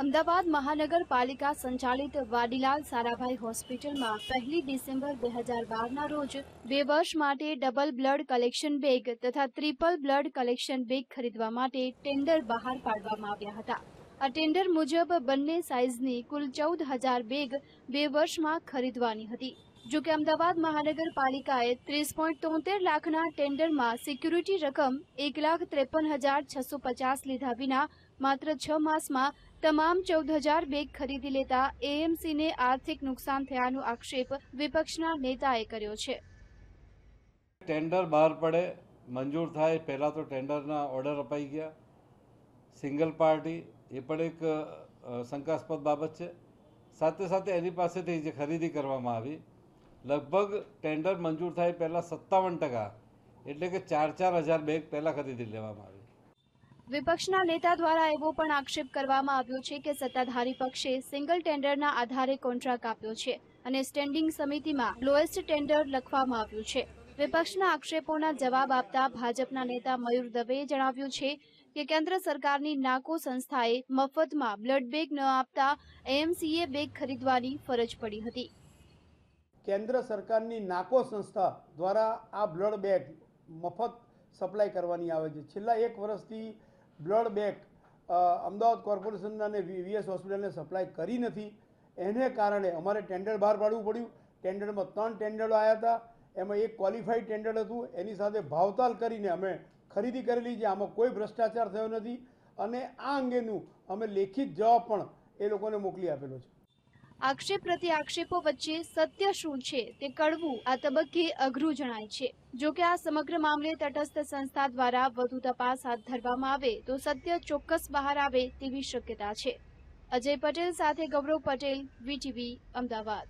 અમદાવાદ મહાનગરપાલિકા સંચાલિત વાડીલાલ સારાભાઈ હોસ્પિટલમાં પહેલી ડિસેમ્બર બે હજાર બારના રોજ બે વર્ષ માટે ડબલ બ્લડ કલેક્શન બેગ તથા ટ્રિપલ બ્લડ કલેક્શન બેગ ખરીદવા માટે ટેન્ડર બહાર પાડવામાં આવ્યા હતા. આ ટેન્ડર મુજબ બંને સાઇઝની કુલ ચૌદ હજાર બેગ બે વર્ષમાં ખરીદવાની હતી. જો કે અમદાવાદ મહાનગરપાલિકાએ ત્રીસ પોઈન્ટ તોતેર લાખના ટેન્ડરમાં સિક્યુરિટી રકમ એક લાખ ત્રેપન હજાર છસો પચાસ લીધા વિના માત્ર છ માસમાં તમામ ચૌદ હજાર બેગ ખરીદી લેતા એએમસીને આર્થિક નુકસાન થયાનો આક્ષેપ વિપક્ષના નેતાએ કર્યો છે. ટેન્ડર બહાર પડે, મંજૂર થાય, પહેલાં તો ટેન્ડરના ઓર્ડર અપાઈ ગયા. સિંગલ પાર્ટી, એ પણ એક શંકાસ્પદ બાબત છે. સાથે સાથે એની પાસેથી જે ખરીદી કરવામાં આવી લગભગ ટેન્ડર મંજૂર થાય પહેલાં સત્તાવન ટકા. એટલે કે ચાર ચાર હજાર બેગ પહેલાં ખરીદી લેવામાં આવી. વિપક્ષના નેતા દ્વારા એવો પણ આક્ષેપ કરવામાં આવ્યો છે કે સત્તાધારી પક્ષે સિંગલ ટેન્ડરના આધારે કોન્ટ્રાક્ટ આપ્યો છે અને સ્ટેન્ડિંગ સમિતિમાં લોએસ્ટ ટેન્ડર લખવામાં આવ્યું છે. વિપક્ષના આક્ષેપોના જવાબ આપતા ભાજપના નેતા મયુર દવેએ જણાવ્યું છે કે કેન્દ્ર સરકારની નાકો સંસ્થાએ મફતમાં બ્લડ બેગ ન આપતા એએમસીએ બેગ ખરીદવાની ફરજ પડી હતી. કેન્દ્ર સરકારની નાકો સંસ્થા દ્વારા આ બ્લડ બેગ મફત સપ્લાય કરવાની આવે છે. છેલ્લા એક વર્ષથી બ્લડ બેગ અમદાવાદ કોર્પોરેશન અને વીએસ હોસ્પિટલને સપ્લાય કરી નથી. એને કારણે અમારે ટેન્ડર બહાર પાડવું પડ્યું. ટેન્ડરમાં ત્રણ ટેન્ડરો આવ્યા હતા. એમાં એક ક્વોલિફાઈડ ટેન્ડર હતું. એની સાથે ભાવતાલ કરીને અમે ખરીદી કરેલી છે આમાં કોઈ ભ્રષ્ટાચાર થયો નથી. અને આ અંગેનું અમે લેખિત જવાબ પણ એ લોકોને મોકલી આપેલો છે. આક્ષેપ પ્રતિ આક્ષેપો વચ્ચે સત્ય શું છે તે કડવું આ તબક્કે અઘરું જણાય છે. જો કે આ સમગ્ર મામલે તટસ્થ સંસ્થા દ્વારા વધુ તપાસ હાથ ધરવામાં આવે તો સત્ય ચોક્કસ બહાર આવે તેવી શક્યતા છે. અજય પટેલ સાથે ગૌરવ પટેલ, વીટીવી, અમદાવાદ.